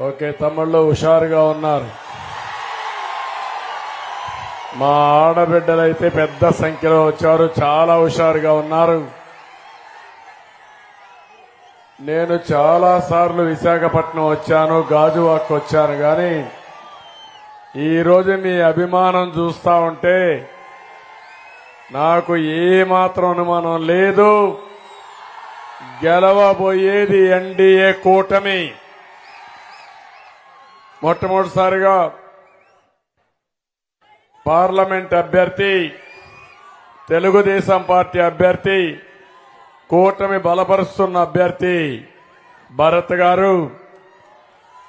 Okay తమ్ముళ్ళు హుషారుగా ఉన్నారు. మా ఆడబిడ్డలైతే పెద్ద సంఖ్యలో వచ్చారు చాలా హుషారుగా ఉన్నారు. నేను చాలా సార్లు విశాఖపట్నం వచ్చాను గాజువాక్ వచ్చాను కానీ ఈరోజు మీ అభిమానం చూస్తా ఉంటే నాకు ఏమాత్రం అనుమానం లేదు. గెలవబోయేది ఎన్డీఏ కూటమి. మొట్టమొదటిసారిగా పార్లమెంట్ అభ్యర్థి తెలుగుదేశం పార్టీ అభ్యర్థి కూటమి బలపరుస్తున్న అభ్యర్థి భరత్ గారు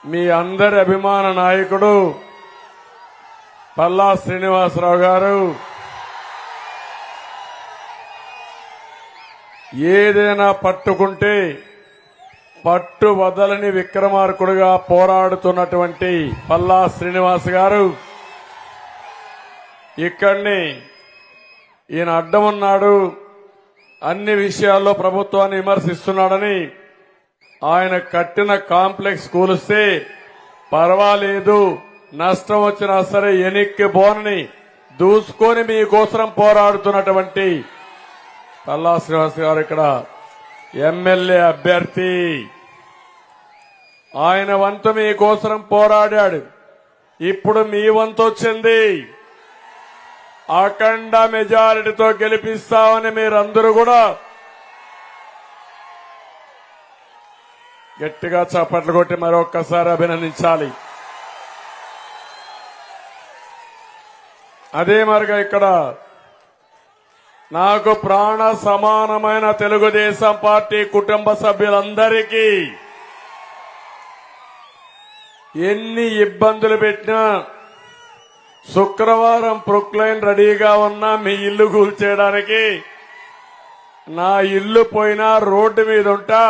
మీ అందరి అభిమాన నాయకుడు పల్లా శ్రీనివాసరావు గారు. ఏదైనా పట్టుకుంటే పట్టు వదలని విక్రమార్కుడుగా పోరాడుతున్నటువంటి పల్లా శ్రీనివాస్ గారు ఇక్కడిని ఈయన అడ్డం ఉన్నాడు అన్ని విషయాల్లో ప్రభుత్వాన్ని విమర్శిస్తున్నాడని ఆయన కట్టిన కాంప్లెక్స్ కూలిస్తే పర్వాలేదు నష్టం వచ్చినా సరే ఎనిక్కి బోనని దూసుకొని మీకోసం పోరాడుతున్నటువంటి పల్లా శ్రీనివాస్ గారు ఇక్కడ ఎమ్మెల్యే అభ్యర్థి. ఆయన వంతు మీకోసం పోరాడాడు. ఇప్పుడు మీ వంతు వచ్చింది. అఖండ మెజారిటీతో గెలిపిస్తామని మీరందరూ కూడా గట్టిగా చప్పట్లు కొట్టి మరొక్కసారి అభినందించాలి. అదే మరిగా ఇక్కడ నాకు ప్రాణ సమానమైన తెలుగుదేశం పార్టీ కుటుంబ సభ్యులందరికీ ఎన్ని ఇబ్బందులు పెట్టినా శుక్రవారం ప్రొక్లైన్ రెడీగా ఉన్నా మీ ఇల్లు కూల్చేయడానికి. నా ఇల్లు పోయినా రోడ్డు మీద ఉంటా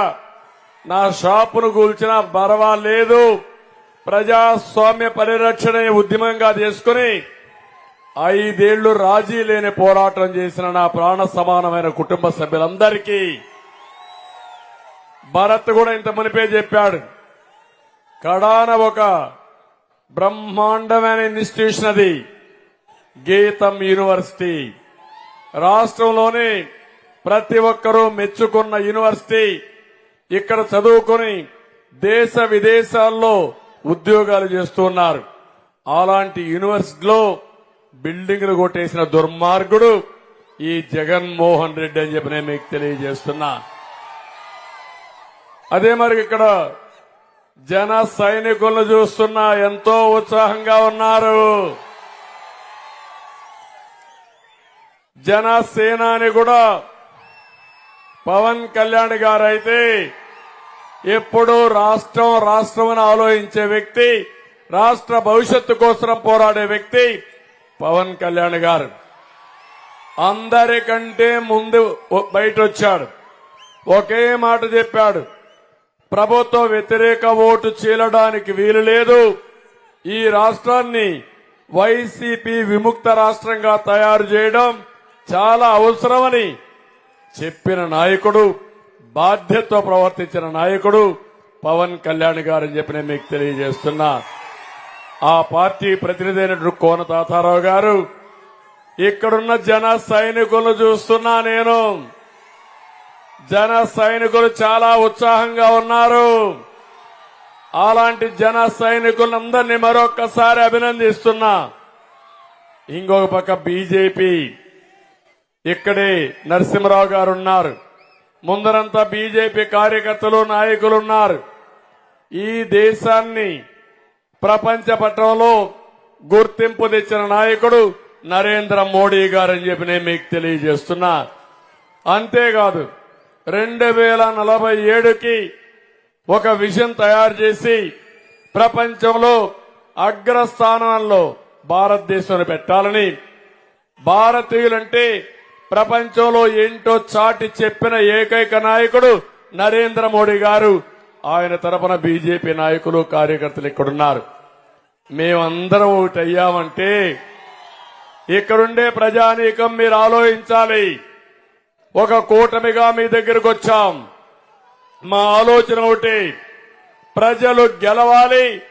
నా షాపును కూల్చినా పర్వాలేదు ప్రజాస్వామ్య పరిరక్షణ ఉద్యమంగా చేసుకుని ఐదేళ్ళు రాజీ లేని పోరాటం చేసిన నా ప్రాణ సమానమైన కుటుంబ సభ్యులందరికీ భరత్ కూడా ఇంత మునిపే చెప్పాడు. కడాన ఒక బ్రహ్మాండమైన ఇన్స్టిట్యూషన్ అది గీతం యూనివర్సిటీ. రాష్ట్రంలోని ప్రతి ఒక్కరూ మెచ్చుకున్న యూనివర్సిటీ. ఇక్కడ చదువుకొని దేశ విదేశాల్లో ఉద్యోగాలు చేస్తున్నారు. అలాంటి యూనివర్సిటీలో బిల్డింగ్లు కొట్టేసిన దుర్మార్గుడు ఈ జగన్మోహన్ రెడ్డి అని చెప్పి నేను మీకు తెలియజేస్తున్నా. అదే మరి ఇక్కడ జన సైనికులను చూస్తున్నా ఎంతో ఉత్సాహంగా ఉన్నారు. జనసేనాని కూడా పవన్ కళ్యాణ్ గారైతే ఎప్పుడు రాష్ట్రం రాష్ట్రం ఆలోచించే వ్యక్తి రాష్ట్ర భవిష్యత్తు కోసం పోరాడే వ్యక్తి పవన్ కళ్యాణ్ గారు అందరికంటే ముందు బయట వచ్చాడు ఒకే మాట చెప్పాడు. ప్రభుత్వ వ్యతిరేక ఓటు చీలడానికి వీలు లేదు. ఈ రాష్ట్రాన్ని వైసీపీ విముక్త రాష్ట్రంగా తయారు చేయడం చాలా అవసరమని చెప్పిన నాయకుడు బాధ్యతతో ప్రవర్తించిన నాయకుడు పవన్ కళ్యాణ్ గారని చెప్పి నేను మీకు తెలియజేస్తున్నా. ఆ పార్టీ ప్రతినిధి అయినటువంటి కోన తాతారావు గారు ఇక్కడున్న జన సైనికులను చూస్తున్నా నేను. జన సైనికులు చాలా ఉత్సాహంగా ఉన్నారు. అలాంటి జన సైనికులందరినీ మరొక్కసారి అభినందిస్తున్నా. ఇంకొక పక్క బీజేపీ ఇక్కడే నరసింహరావు గారు ఉన్నారు. ముందరంతా బీజేపీ కార్యకర్తలు నాయకులు ఉన్నారు. ఈ దేశాన్ని ప్రపంచ పటంలో గుర్తింపు తెచ్చిన నాయకుడు నరేంద్ర మోడీ గారని చెప్పి నేను మీకు తెలియజేస్తున్నా. అంతేకాదు రెండు వేల నలభై ఏడుకి ఒక విజన్ తయారు చేసి ప్రపంచంలో అగ్రస్థానంలో భారతదేశాన్ని పెట్టాలని భారతీయులంటే ప్రపంచంలో ఏంటో చాటి చెప్పిన ఏకైక నాయకుడు నరేంద్ర మోడీ గారు ఆయన తరపున బీజేపీ నాయకులు కార్యకర్తలు ఇక్కడున్నారు. మేమందరం ఒకటి అయ్యామంటే ఇక్కడుండే ప్రజానీకం మీరు ఆలోచించాలి. ఒక కూటమిగా మీ దగ్గరకు వచ్చాం. మా ఆలోచన ఒకటి ప్రజలు గెలవాలి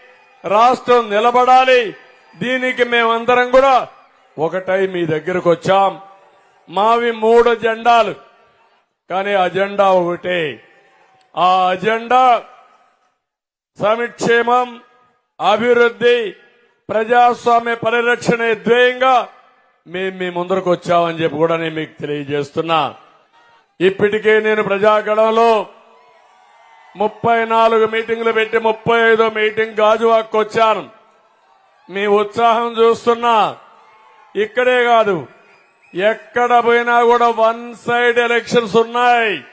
రాష్ట్రం నిలబడాలి. దీనికి మేమందరం కూడా ఒకటై మీ దగ్గరకు వచ్చాం. మావి మూడు జెండాలు కానీ అజెండా ఒకటే. ఆ అజెండా సంక్షేమం అభివృద్ధి ప్రజాస్వామ్య పరిరక్షణ ధ్యేయంగా మేము మీ ముందరకు వచ్చామని చెప్పి కూడా నేను మీకు తెలియజేస్తున్నా. ఇప్పటికే నేను ప్రజాగణంలో ముప్పై నాలుగు మీటింగ్లు పెట్టి ముప్పై ఐదో మీటింగ్ గాజువాక్ వచ్చాను. మీ ఉత్సాహం చూస్తున్నా. ఇక్కడే కాదు ఎక్కడ పోయినా కూడా వన్ సైడ్ ఎలక్షన్స్ ఉన్నాయి.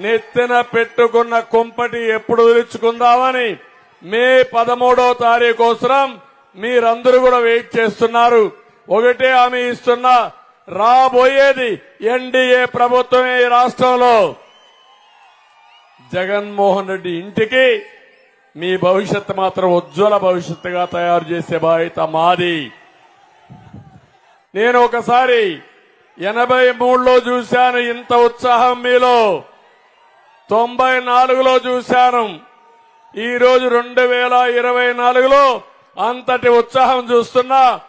నెత్తిన పెట్టుకున్న కుంపటి ఎప్పుడు వదిలించుకుందామని మే పదమూడో తారీఖు అవసరం. మీరందరూ కూడా వెయిట్ చేస్తున్నారు. ఒకటే హామీ ఇస్తున్నా. రాబోయేది ఎన్డీఏ ప్రభుత్వమే ఈ రాష్ట్రంలో. జగన్మోహన్ రెడ్డి ఇంటికి మీ భవిష్యత్తు మాత్రం ఉజ్వల భవిష్యత్తుగా తయారు చేసే బాధ్యత మాది. నేను ఒకసారి ఎనభై మూడులో చూశాను ఇంత ఉత్సాహం మీలో. తొంభై నాలుగులో చూశాను. ఈ రోజు రెండు వేల ఇరవై నాలుగులో అంతటి ఉత్సాహం చూస్తున్నా.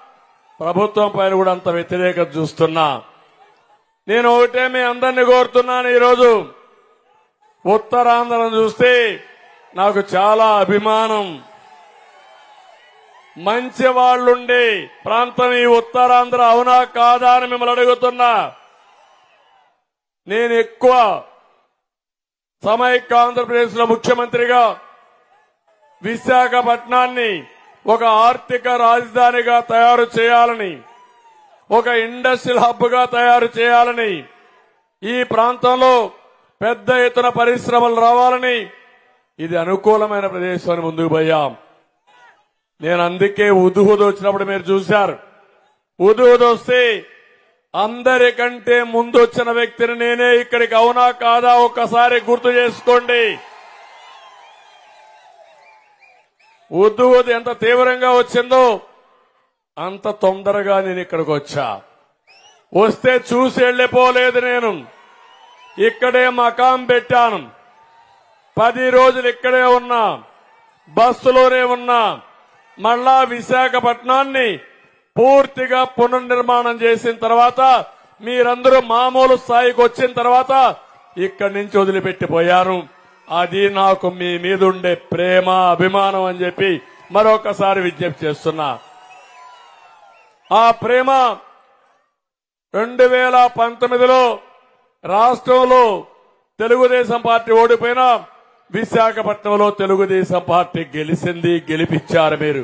ప్రభుత్వం పైన కూడా అంత వ్యతిరేకత చూస్తున్నా. నేను ఒకటే మీ అందరినీ కోరుతున్నాను ఈరోజు. ఉత్తరాంధ్రను చూస్తే నాకు చాలా అభిమానం. మంచి వాళ్ళుండే ప్రాంతం ఈ ఉత్తరాంధ్ర అవునా కాదా అని మిమ్మల్ని అడుగుతున్నా. నేను ఎక్కువ సమైక్య ఆంధ్రప్రదేశ్లో ముఖ్యమంత్రిగా విశాఖపట్నాన్ని ఒక ఆర్థిక రాజధానిగా తయారు చేయాలని ఒక ఇండస్ట్రియల్ హబ్గా తయారు చేయాలని ఈ ప్రాంతంలో పెద్ద ఎత్తున పరిశ్రమలు రావాలని ఇది అనుకూలమైన ప్రదేశాన్ని ముందుకు పోయాం. నేను అందుకే ఉదుహుదు వచ్చినప్పుడు మీరు చూశారు. ఉదుహుదు వస్తే అందరికంటే ముందు వచ్చిన వ్యక్తిని నేనే ఇక్కడికి అవునా కాదా ఒక్కసారి గుర్తు చేసుకోండి. ఉద్దువుది ఎంత తీవ్రంగా వచ్చిందో అంత తొందరగా నేను ఇక్కడికి వచ్చా. వస్తే చూసి వెళ్ళిపోలేదు నేను. ఇక్కడే మకాం పెట్టాను. పది రోజులు ఇక్కడే ఉన్నా. బస్సులోనే ఉన్నా. మళ్ళా విశాఖపట్నాన్ని పూర్తిగా పునర్నిర్మాణం చేసిన తర్వాత మీరందరూ మామూలు స్థాయికి వచ్చిన తర్వాత ఇక్కడి నుంచి వదిలిపెట్టిపోయారు. అది నాకు మీ మీదుండే ప్రేమ అభిమానం అని చెప్పి మరొకసారి విజ్ఞప్తి చేస్తున్నా. ఆ ప్రేమ రెండు వేల పంతొమ్మిదిలో రాష్ట్రంలో తెలుగుదేశం పార్టీ ఓడిపోయినా విశాఖపట్నంలో తెలుగుదేశం పార్టీ గెలిచింది గెలిపించారు మీరు.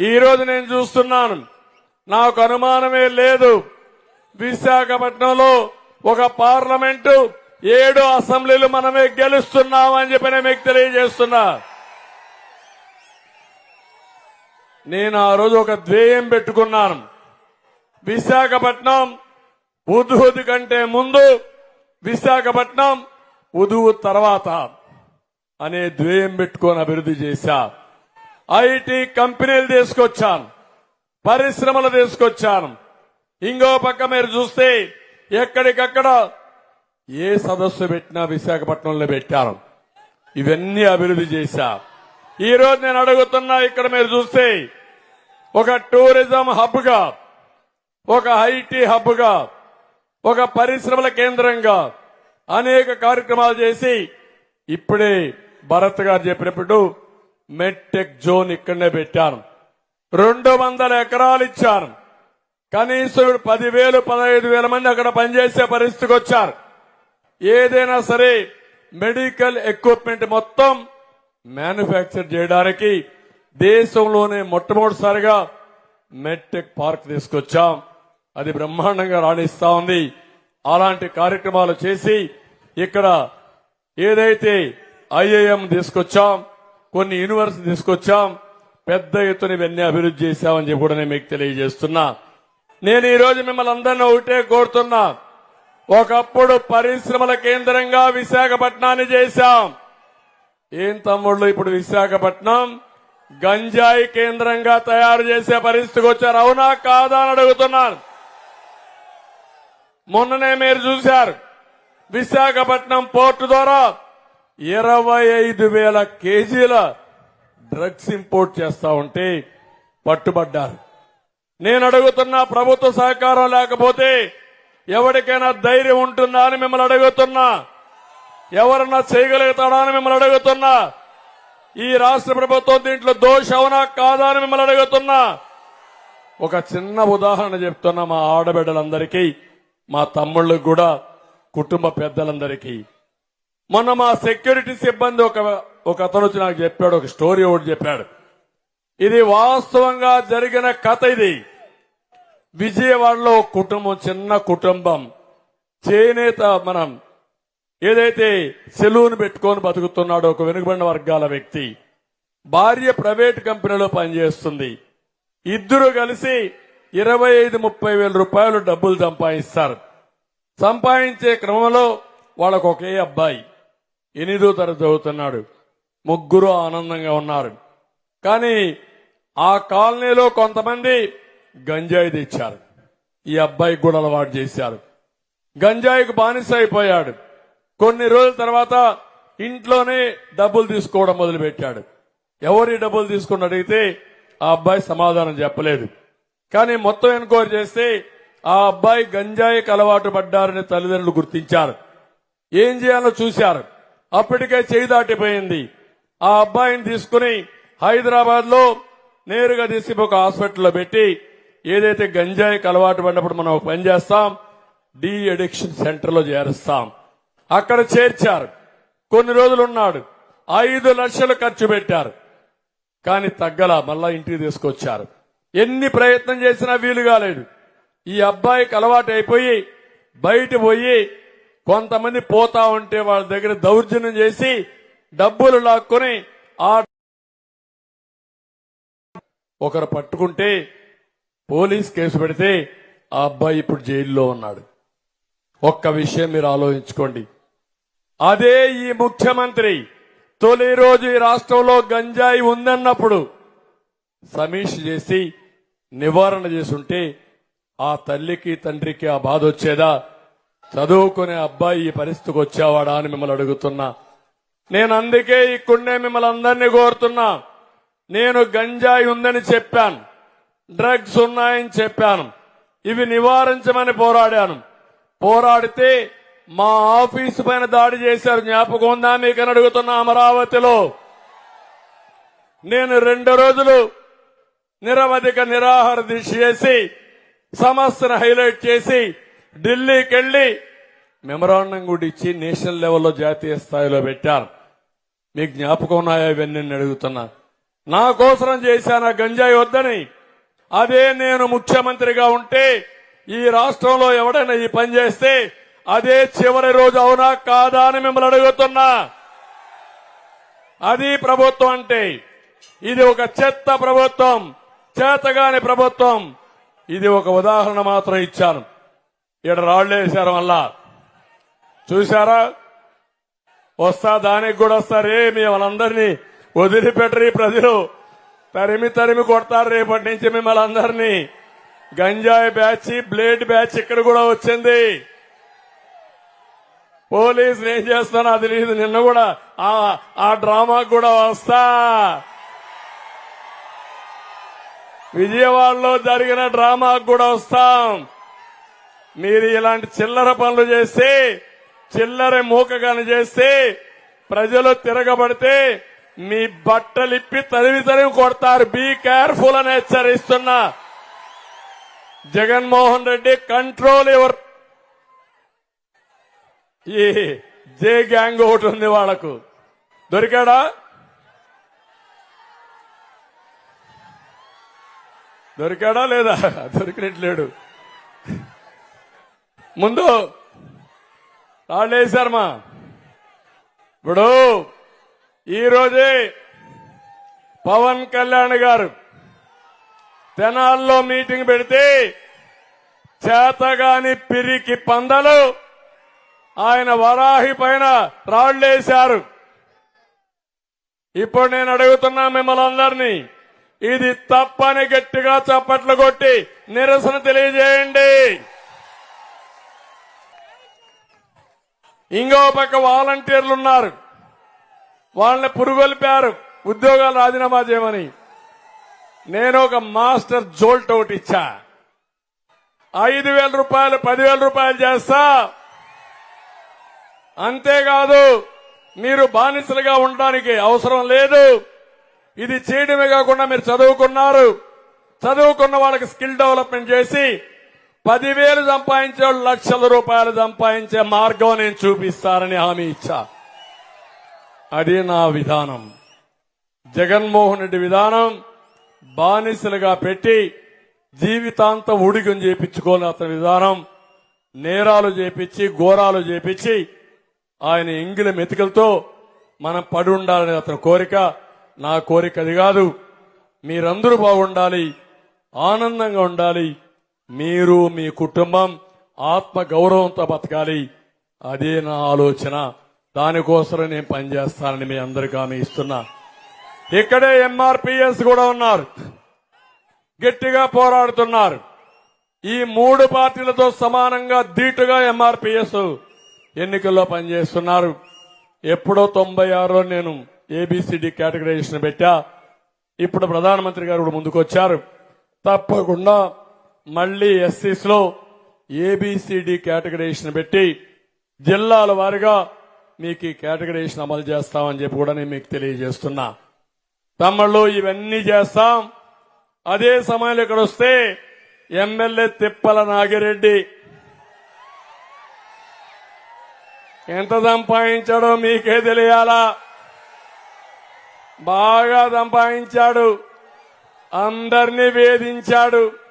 ఈరోజు నేను చూస్తున్నాను. నాకు అనుమానమే లేదు. విశాఖపట్నంలో ఒక పార్లమెంటు ఏడు అసెంబ్లీలు మనమే గెలుస్తున్నామని చెప్పి నేను మీకు తెలియజేస్తున్నా. నేను ఆ రోజు ఒక ధ్యేయం పెట్టుకున్నాను. విశాఖపట్నం ఉదుహుది కంటే ముందు విశాఖపట్నం ఉదువు తర్వాత అనే ధ్యేయం పెట్టుకొని అభివృద్ధి చేశా. ఐటీ కంపెనీలు తీసుకొచ్చాను. పరిశ్రమలు తీసుకొచ్చాను. ఇంకో పక్క మీరు చూస్తే ఎక్కడికక్కడ ఏ సదస్సు పెట్టినా విశాఖపట్నంలో పెట్టారు ఇవన్నీ అభివృద్ధి చేశా. ఈ రోజు నేను అడుగుతున్నా ఇక్కడ మీరు చూస్తే ఒక టూరిజం హబ్గా ఒక ఐటీ హబ్గా ఒక పరిశ్రమల కేంద్రంగా అనేక కార్యక్రమాలు చేసి ఇప్పుడే భరత్ గారు చెప్పినప్పుడు మెట్టెక్ జోన్ ఇక్కడనే పెట్టాను. రెండు వందల ఎకరాలు ఇచ్చాను. కనీసం పదివేలు పదహైదు వేల మంది అక్కడ పనిచేసే పరిస్థితికి వచ్చారు. ఏదైనా సరే మెడికల్ ఎక్విప్మెంట్ మొత్తం మ్యానుఫ్యాక్చర్ చేయడానికి దేశంలోనే మొట్టమొదటిసారిగా మెట్టెక్ పార్క్ తీసుకొచ్చాం. అది బ్రహ్మాండంగా రాణిస్తా ఉంది. అలాంటి కార్యక్రమాలు చేసి ఇక్కడ ఏదైతే ఐఏఎం తీసుకొచ్చాం కొన్ని యూనివర్సిటీ తీసుకొచ్చాం. పెద్ద ఎత్తున ఇవన్నీ అభివృద్ధి చేశామని చెప్పి కూడా నేను మీకు తెలియజేస్తున్నా. నేను ఈ రోజు మిమ్మల్ని అందరినీ ఒకటే కోరుతున్నా. ఒకప్పుడు పరిశ్రమల కేంద్రంగా విశాఖపట్నాన్ని చేశాం. ఏం తమ్ముళ్ళు ఇప్పుడు విశాఖపట్నం? గంజాయి కేంద్రంగా తయారు చేసే పరిస్థితికి వచ్చారు. అవునా కాదా అని అడుగుతున్నాను మొన్ననే మీరు చూశారు. విశాఖపట్నం పోర్టు ద్వారా ఇరవై ఐదు వేల కేజీల డ్రగ్స్ ఇంపోర్ట్ చేస్తా ఉంటే పట్టుబడ్డారు. నేను అడుగుతున్నా ప్రభుత్వ సహకారం లేకపోతే ఎవరికైనా ధైర్యం ఉంటుందా అని మిమ్మల్ని అడుగుతున్నా. ఎవరన్నా చేయగలుగుతాడా అని మిమ్మల్ని అడుగుతున్నా. ఈ రాష్ట్ర ప్రభుత్వం దీంట్లో దోషవునా కాదా అని మిమ్మల్ని అడుగుతున్నా. ఒక చిన్న ఉదాహరణ చెప్తున్నా మా ఆడబిడ్డలందరికీ మా తమ్ముళ్ళకు కూడా కుటుంబ పెద్దలందరికీ. మొన్న మా సెక్యూరిటీ సిబ్బంది ఒక ఒక అతను వచ్చి నాకు చెప్పాడు ఒక స్టోరీ ఒకటి చెప్పాడు. ఇది వాస్తవంగా జరిగిన కథ ఇది. విజయవాడలో కుటుంబం చిన్న కుటుంబం. చేనేత మనం ఏదైతే సెలూన్ పెట్టుకొని బతుకుతున్నాడో ఒక వెనుకబడిన వర్గాల వ్యక్తి. భార్య ప్రైవేట్ కంపెనీలో పనిచేస్తుంది. ఇద్దరు కలిసి ఇరవై ఐదు ముప్పై వేల రూపాయలు డబ్బులు సంపాదిస్తారు. సంపాదించే క్రమంలో వాళ్ళకు ఒకే అబ్బాయి. ఎనిమిదో తరగతి చదువుతున్నాడు. ముగ్గురు ఆనందంగా ఉన్నారు. కానీ ఆ కాలనీలో కొంతమంది గంజాయి తెచ్చారు. ఈ అబ్బాయికి కూడా అలవాటు చేశారు. గంజాయికి బానిస అయిపోయాడు. కొన్ని రోజుల తర్వాత ఇంట్లోనే డబ్బులు తీసుకోవడం మొదలుపెట్టాడు. ఎవరి డబ్బులు తీసుకుని అడిగితే ఆ అబ్బాయి సమాధానం చెప్పలేదు. కానీ మొత్తం ఎన్క్వైరీ చేస్తే ఆ అబ్బాయి గంజాయికి అలవాటు పడ్డారని తల్లిదండ్రులు గుర్తించారు. ఏం చేయాలో చూశారు. అప్పటికే చేయి దాటిపోయింది. ఆ అబ్బాయిని తీసుకుని హైదరాబాద్లో నేరుగా తీసి ఒక హాస్పిటల్లో పెట్టి ఏదైతే గంజాయికి అలవాటు పడినప్పుడు మనం ఒక పని చేస్తాం డి అడిక్షన్ సెంటర్లో చేరుస్తాం. అక్కడ చేర్చారు. కొన్ని రోజులు ఉన్నాడు. ఐదు లక్షలు ఖర్చు పెట్టారు. కానీ తగ్గల మళ్ళా ఇంటికి తీసుకొచ్చారు. ఎన్ని ప్రయత్నం చేసినా వీలు కాలేదు. ఈ అబ్బాయికి అలవాటు అయిపోయి బయట పోయి కొంతమంది పోతా ఉంటే వాళ్ళ దగ్గర దౌర్జన్యం చేసి డబ్బులు లాక్కొని ఆ ఒకరు పట్టుకుంటే పోలీస్ కేసు పెడితే ఆ అబ్బాయి ఇప్పుడు జైల్లో ఉన్నాడు. ఒక్క విషయం మీరు ఆలోచించుకోండి. అదే ఈ ముఖ్యమంత్రి తొలి రోజు ఈ రాష్ట్రంలో గంజాయి ఉందన్నప్పుడు సమీక్ష చేసి నివారణ చేసుంటే ఆ తల్లికి తండ్రికి ఆ బాధ వచ్చేదా? చదువుకునే అబ్బాయి ఈ పరిస్థితికి వచ్చేవాడా అని మిమ్మల్ని అడుగుతున్నా. నేను అందుకే ఇక్కడనే మిమ్మల్ని అందరినీ కోరుతున్నా. నేను గంజాయి ఉందని చెప్పాను. డ్రగ్స్ ఉన్నాయని చెప్పాను. ఇవి నివారించమని పోరాడాను. పోరాడితే మా ఆఫీసు పైన దాడి చేశారు. జ్ఞాపకం ఉందా మీకని అడుగుతున్నా అమరావతిలో. నేను రెండు రోజులు నిరవధిక నిరాహార దీక్ష చేసి సమస్యను హైలైట్ చేసి ఢిల్లీకి వెళ్ళి మెమరాండం కూడా ఇచ్చి నేషనల్ లెవెల్లో జాతీయ స్థాయిలో పెట్టారు. మీకు జ్ఞాపకం ఉన్నాయా ఇవన్నీ నేను అడుగుతున్నా. నా కోసరం చేశాను గంజాయి వద్దని? అదే నేను ముఖ్యమంత్రిగా ఉంటే ఈ రాష్ట్రంలో ఎవడైనా ఈ పని చేస్తే అదే చివరి రోజు అవునా కాదా అని మిమ్మల్ని అడుగుతున్నా. అది ప్రభుత్వం అంటే. ఇది ఒక చెత్త ప్రభుత్వం చేతగాని ప్రభుత్వం. ఇది ఒక ఉదాహరణ మాత్రం ఇచ్చాను. ఇక్కడ రాళ్ళు వేశారు మళ్ళా. చూశారా? వస్తా దానికి కూడా వస్తారే మీ వాళ్ళందరినీ వదిలిపెట్టరు ఈ ప్రజలు. తరిమి తరిమి కొడతారు రేపటి నుంచి మిమ్మల్ని అందరినీ. గంజాయి బ్యాచ్ బ్లేడ్ బ్యాచ్ ఇక్కడ కూడా వచ్చింది. పోలీసులు ఏం చేస్తానో అది లేదు నిన్న కూడా ఆ డ్రామా కూడా వస్తా. విజయవాడలో జరిగిన డ్రామాకు కూడా వస్తాం. మీరు ఇలాంటి చిల్లర పనులు చేస్తే చిల్లర మూకగాని చేస్తే ప్రజలు తిరగబడితే మీ బట్టలిప్పి తరివి తరివి కొడతారు. బీ కేర్ఫుల్ అని హెచ్చరిస్తున్నా జగన్మోహన్ రెడ్డి కంట్రోల్ ఎవర్? ఈ జే గ్యాంగ్ ఒకటి ఉంది వాళ్ళకు దొరికాడా? దొరికాడా లేదా? దొరికినట్లేడు ముందు రాళ్ళేశారమ్మా ఇప్పుడు ఈరోజే పవన్ కళ్యాణ్ గారు తెనాల్లో మీటింగ్ పెడితే చేతగాని పిరికి పందలు ఆయన వరాహి పైన రాళ్ళేశారు ఇప్పుడు నేను అడుగుతున్నా మిమ్మల్ని అందరినీ ఇది తప్పని గట్టిగా చప్పట్లు కొట్టి నిరసన తెలియజేయండి. ఇంకో పక్క వాలంటీర్లు ఉన్నారు వాళ్ళని పురుగొల్పారు. ఉద్యోగాలు రాజీనామా చేయమని. నేను ఒక మాస్టర్ జోల్ట్ ఒకటి ఇచ్చా. ఐదు వేల రూపాయలు పదివేల రూపాయలు చేస్తా. అంతేకాదు మీరు బానిసలుగా ఉండడానికి అవసరం లేదు. ఇది చేయడమే కాకుండా మీరు చదువుకున్నారు. చదువుకున్న వాళ్ళకి స్కిల్ డెవలప్మెంట్ చేసి పదివేలు సంపాదించే లక్షల రూపాయలు సంపాదించే మార్గం నేను చూపిస్తానని హామీ ఇచ్చా. అది నా విధానం. జగన్మోహన్ రెడ్డి విధానం బానిసలుగా పెట్టి జీవితాంతం ఉడిగం చేపించుకోని అతని విధానం నేరాలు చేపించి ఘోరాలు చేపించి ఆయన ఎంగిల మెతుకలతో మనం పడి ఉండాలనే అతని కోరిక నా కోరిక అది కాదు. మీరందరూ బాగుండాలి ఆనందంగా ఉండాలి మీరు మీ కుటుంబం ఆత్మ గౌరవంతో బతకాలి. అదే నా ఆలోచన. దానికోసం నేను పనిచేస్తానని మీ అందరికీ హామీ ఇస్తున్నా. ఇక్కడే ఎంఆర్పిఎస్ కూడా ఉన్నారు. గట్టిగా పోరాడుతున్నారు. ఈ మూడు పార్టీలతో సమానంగా ధీటుగా ఎంఆర్పిఎస్ ఎన్నికల్లో పనిచేస్తున్నారు. ఎప్పుడో తొంభై ఆరులో నేను ఏబిసిడి కేటగరైజేషన్ పెట్టా. ఇప్పుడు ప్రధానమంత్రి గారు కూడా ముందుకొచ్చారు. తప్పకుండా మళ్ళీ ఎస్సీస్లో ఏబిసిడి కేటగరైజేషన్ పెట్టి జిల్లాల వారీగా మీకు ఈ కేటగరైజేషన్ అమలు చేస్తామని చెప్పి కూడా నేను మీకు తెలియజేస్తున్నా. తమ్ముళ్ళు ఇవన్నీ చేస్తాం. అదే సమయంలో ఇక్కడ వస్తే ఎమ్మెల్యే తిప్పల నాగిరెడ్డి. ఎంత సంపాదించాడో మీకే తెలియాలా? బాగా సంపాదించాడు. అందరినీ వేధించాడు.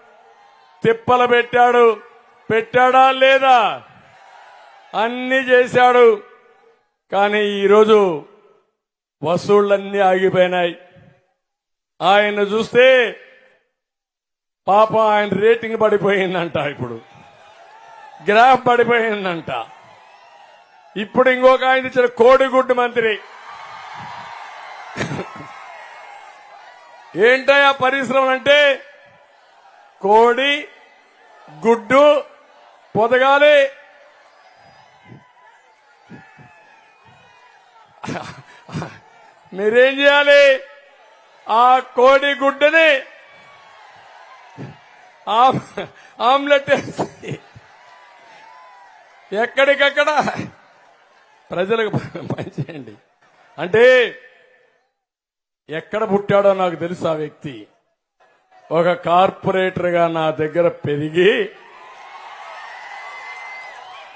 తిప్పలు పెట్టాడు. పెట్టాడా లేదా? అన్ని చేశాడు. కానీ ఈరోజు వసూళ్ళన్నీ ఆగిపోయినాయి. ఆయన చూస్తే పాపం ఆయన రేటింగ్ పడిపోయిందంట ఇప్పుడు. గ్రాఫ్ పడిపోయిందంట. ఇప్పుడు ఇంకొక ఆయన ఇచ్చిన కోడిగుడ్డు మంత్రి. ఏంటయ్యా పరిశ్రమలు అంటే? కోడి గుడ్డు పొదగాలి. మీరేం చేయాలి? ఆ కోడి గుడ్డుని ఆమ్- ఆమ్లెట్ వేసి ఎక్కడికక్కడ ప్రజలకు పనిచేయండి అంటే ఎక్కడ పుట్టాడో నాకు తెలుసు ఆ వ్యక్తి. ఒక కార్పొరేటర్గా నా దగ్గర పెరిగి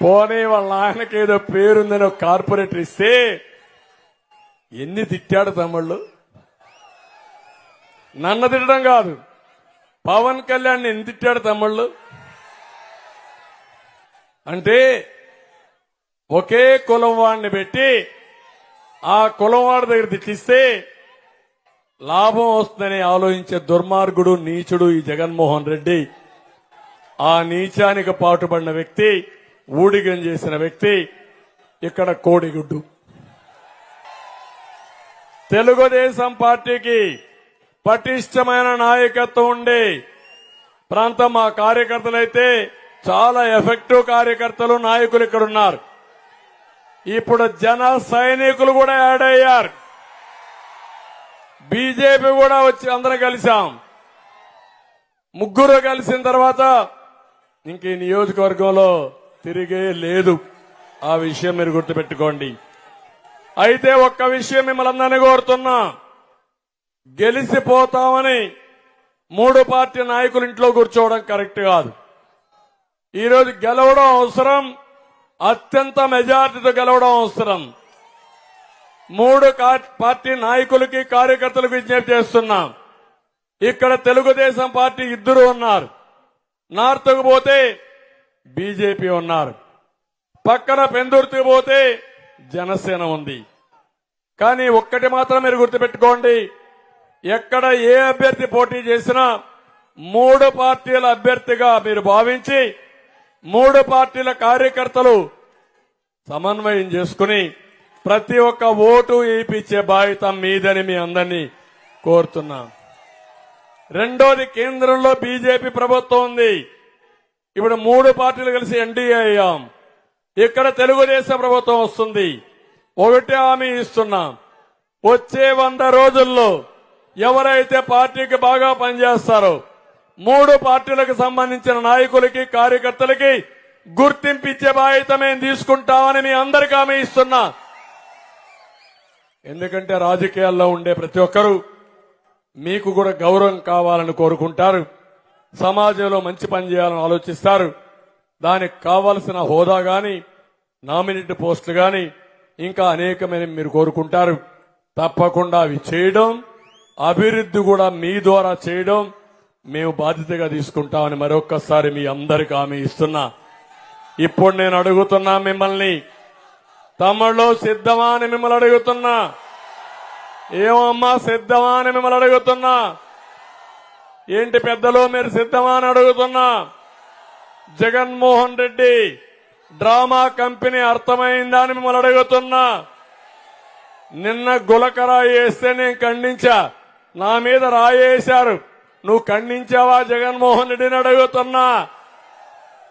పోనీ వాళ్ళ నాయనకి ఏదో పేరుందని ఒక కార్పొరేటర్ ఇస్తే ఎన్ని తిట్టాడు తమ్ముళ్ళు? నన్ను తిట్టడం కాదు. పవన్ కళ్యాణ్ ఎన్ని తిట్టాడు తమ్ముళ్ళు? అంటే ఒకే కులం వాడిని పెట్టి ఆ కులం వాడి దగ్గర తిట్టిస్తే లాభం వస్తుందని ఆలోచించే దుర్మార్గుడు నీచుడు ఈ జగన్మోహన్ రెడ్డి. ఆ నీచానికి పాటుపడిన వ్యక్తి ఊడిగం చేసిన వ్యక్తి ఇక్కడ కోడిగుడ్డు. తెలుగుదేశం పార్టీకి పటిష్టమైన నాయకత్వం ఉండే ప్రాంతం మా కార్యకర్తలైతే చాలా ఎఫెక్టివ్ కార్యకర్తలు నాయకులు ఇక్కడ ఉన్నారు ఇప్పుడు జన సైనికులు కూడా యాడ్ అయ్యారు. బీజేపీ కూడా వచ్చి అందరం కలిసాం. ముగ్గురు కలిసిన తర్వాత ఇంక ఈ నియోజకవర్గంలో తిరిగే లేదు. ఆ విషయం మీరు గుర్తుపెట్టుకోండి. అయితే ఒక్క విషయం మిమ్మల్ని అందరినీ కోరుతున్నా గెలిసిపోతామని మూడు పార్టీ నాయకులు ఇంట్లో కూర్చోవడం కరెక్ట్ కాదు. ఈరోజు గెలవడం అవసరం. అత్యంత మెజార్టీతో గెలవడం అవసరం. మూడు పార్టీ నాయకులకి కార్యకర్తలకు విజ్ఞప్తి చేస్తున్నాం. ఇక్కడ తెలుగుదేశం పార్టీ ఇద్దరు ఉన్నారు. నార్త్కు పోతే బీజేపీ ఉన్నారు. పక్కన పెందుర్తికి పోతే జనసేన ఉంది. కానీ ఒక్కటి మాత్రం మీరు గుర్తుపెట్టుకోండి. ఎక్కడ ఏ అభ్యర్థి పోటీ చేసినా మూడు పార్టీల అభ్యర్థిగా మీరు భావించి మూడు పార్టీల కార్యకర్తలు సమన్వయం చేసుకుని ప్రతి ఒక్క ఓటు వేయించే బాధ్యత మీదని మీ అందరినీ కోరుతున్నాం. రెండోది కేంద్రంలో బీజేపీ ప్రభుత్వం ఉంది. ఇప్పుడు మూడు పార్టీలు కలిసి ఎన్డీఏ అయ్యాం. ఇక్కడ తెలుగుదేశం ప్రభుత్వం వస్తుంది. ఒకటే హామీ ఇస్తున్నాం. వచ్చే వంద రోజుల్లో ఎవరైతే పార్టీకి బాగా పనిచేస్తారో మూడు పార్టీలకు సంబంధించిన నాయకులకి కార్యకర్తలకి గుర్తింపిచ్చే బాధ్యత మేము తీసుకుంటామని మీ అందరికీ హామీ ఇస్తున్నా. ఎందుకంటే రాజకీయాల్లో ఉండే ప్రతి ఒక్కరూ మీకు కూడా గౌరవం కావాలని కోరుకుంటారు. సమాజంలో మంచి పని చేయాలని ఆలోచిస్తారు. దానికి కావలసిన హోదా గాని నామినేట్ పోస్టులు గాని ఇంకా అనేకమైన మీరు కోరుకుంటారు. తప్పకుండా అవి చేయడం అభివృద్ధి కూడా మీ ద్వారా చేయడం మేము బాధ్యతగా తీసుకుంటామని మరొక్కసారి మీ అందరికి హామీ ఇస్తున్నా. ఇప్పుడు నేను అడుగుతున్నా మిమ్మల్ని తమ్ముళ్ళు సిద్ధమా అని మిమ్మల్ని అడుగుతున్నా. ఏమమ్మా సిద్ధమా అని మిమ్మల్ని అడుగుతున్నా. ఏంటి పెద్దలు మీరు సిద్ధమా అని అడుగుతున్నా. జగన్మోహన్ రెడ్డి డ్రామా కంపెనీ అర్థమైందా అని మిమ్మల్ని అడుగుతున్నా. నిన్న గులకరా వేస్తే నేను ఖండించా. నా మీద రాయేశారు. నువ్వు ఖండించావా జగన్మోహన్ రెడ్డిని అడుగుతున్నా.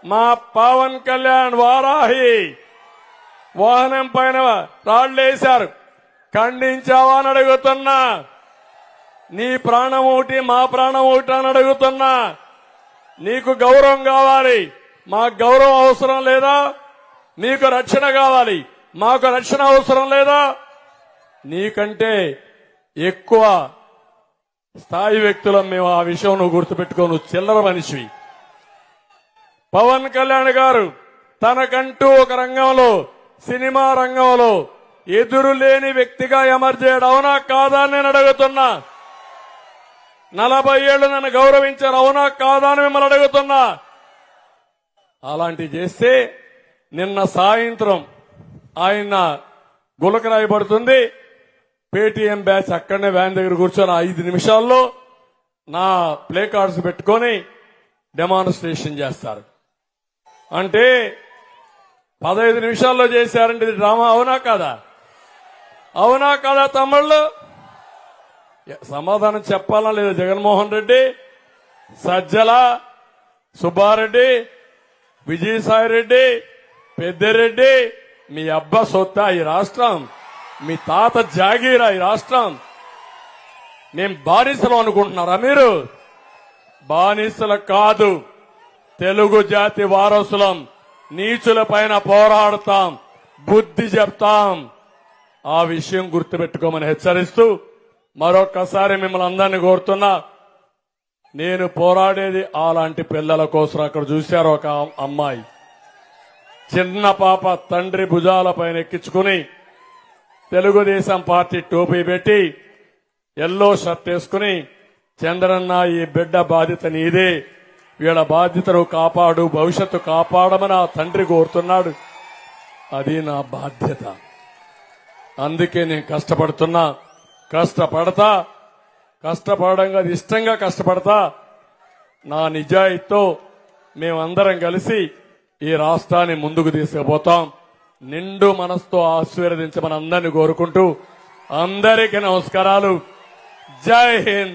మా పవన్ కళ్యాణ్ వారాహి వాహనం పైన రాళ్ళేశారు. ఖండించావా అని అడుగుతున్నా. నీ ప్రాణం ఒకటి మా ప్రాణం ఒకటి అని అడుగుతున్నా. నీకు గౌరవం కావాలి. మాకు గౌరవం అవసరం లేదా? నీకు రక్షణ కావాలి. మాకు రక్షణ అవసరం లేదా? నీకంటే ఎక్కువ స్థాయి వ్యక్తులం మేము ఆ విషయం నువ్వు గుర్తుపెట్టుకోను. చిల్లర మనిషివి. పవన్ కళ్యాణ్ గారు తనకంటూ ఒక రంగంలో సినిమా రంగంలో ఎదురు లేని వ్యక్తిగా ఎమర్జేయడం అవునా కాదా నేను అడుగుతున్నా. నలభై ఏళ్ళు నన్ను గౌరవించారు అవునా కాదా అని మిమ్మల్ని అడుగుతున్నా. అలాంటివి చేస్తే నిన్న సాయంత్రం ఆయన గులక రాయబడుతుంది. పేటీఎం బ్యాచ్ అక్కడనే వ్యాన్ దగ్గర కూర్చొని ఐదు నిమిషాల్లో నా ప్లే కార్డ్స్ పెట్టుకొని డెమాన్స్ట్రేషన్ చేస్తారు. అంటే పదహైదు నిమిషాల్లో చేశారంటే ఇది డ్రామా అవునా కాదా? అవునా కాదా తమ్ముళ్ళు? సమాధానం చెప్పాలా లేదా? జగన్మోహన్ రెడ్డి సజ్జల సుబ్బారెడ్డి విజయసాయి రెడ్డి పెద్దిరెడ్డి మీ అబ్బ సొత్తా ఈ రాష్ట్రం మీ తాత జాగీరా ఈ రాష్ట్రం. నేను బానిసలు అనుకుంటున్నారా మీరు? బానిసలు కాదు. తెలుగు జాతి వారసులం. నీచుల పైన పోరాడతాం బుద్ధి చెప్తాం. ఆ విషయం గుర్తుపెట్టుకోమని హెచ్చరిస్తూ మరొక్కసారి మిమ్మల్ని అందరినీ కోరుతున్నా నేను పోరాడేది అలాంటి పిల్లల కోసం అక్కడ చూశారు ఒక అమ్మాయి. చిన్న పాప తండ్రి భుజాల పైన ఎక్కించుకుని తెలుగుదేశం పార్టీ టోపీ పెట్టి ఎల్లో షర్ట్ వేసుకుని చంద్రన్న ఈ బిడ్డ బాధ్యత నీదే. వీళ్ళ బాధ్యతను కాపాడు భవిష్యత్తు కాపాడమని ఆ తండ్రి కోరుతున్నాడు. అది నా బాధ్యత. అందుకే నేను కష్టపడుతున్నా. కష్టపడతా. కష్టపడంగా అది ఇష్టంగా కష్టపడతా. నా నిజాయితీతో మేమందరం కలిసి ఈ రాష్ట్రాన్ని ముందుకు తీసుకుపోతాం. నిండు మనసుతో ఆశీర్వదించమని అందరినీ కోరుకుంటూ అందరికీ నమస్కారాలు. జై హింద్!